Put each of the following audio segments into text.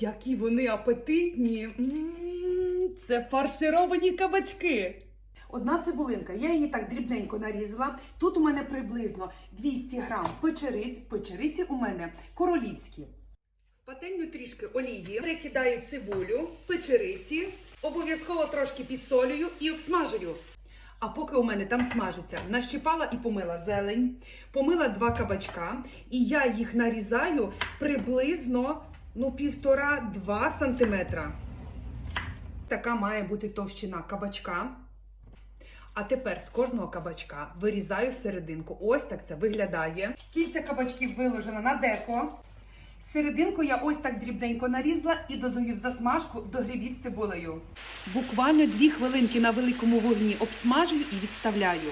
Які вони апетитні! М, Це фаршировані кабачки. Одна цибулинка, я її так дрібненько нарізала. Тут у мене приблизно 200 грам печериць. Печериці у мене королівські. В пательню трішки олії, перекидаю цибулю, печериці, обов'язково трошки підсолюю і обсмажую. А поки у мене там смажиться, нащипала і помила зелень, помила два кабачка, і я їх нарізаю приблизно ну, півтора-два сантиметра. Така має бути товщина кабачка. А тепер з кожного кабачка вирізаю серединку. Ось так це виглядає. Кільця кабачків виложено на деко. Серединку я ось так дрібненько нарізала і додаю в засмажку до грибів з цибулею. Буквально дві хвилинки на великому вогні обсмажую і відставляю.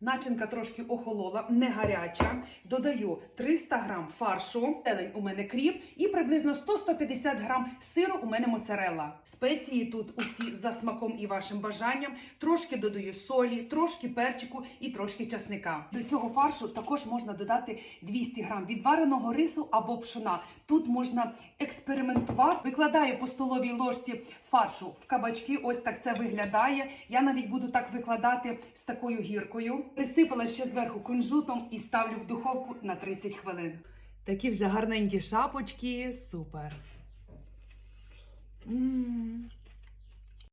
Начинка трошки охолола, не гаряча. Додаю 300 грам фаршу, зелень у мене кріп і приблизно 100-150 грам сиру у мене моцарелла. Спеції тут усі за смаком і вашим бажанням. Трошки додаю солі, трошки перчику і трошки часника. До цього фаршу також можна додати 200 грам відвареного рису або пшона. Тут можна експериментувати. Викладаю по столовій ложці фаршу в кабачки. Ось так це виглядає. Я навіть буду так викладати з такою гіркою. Присипала ще зверху кунжутом і ставлю в духовку на 30 хвилин. Такі вже гарненькі шапочки. Супер.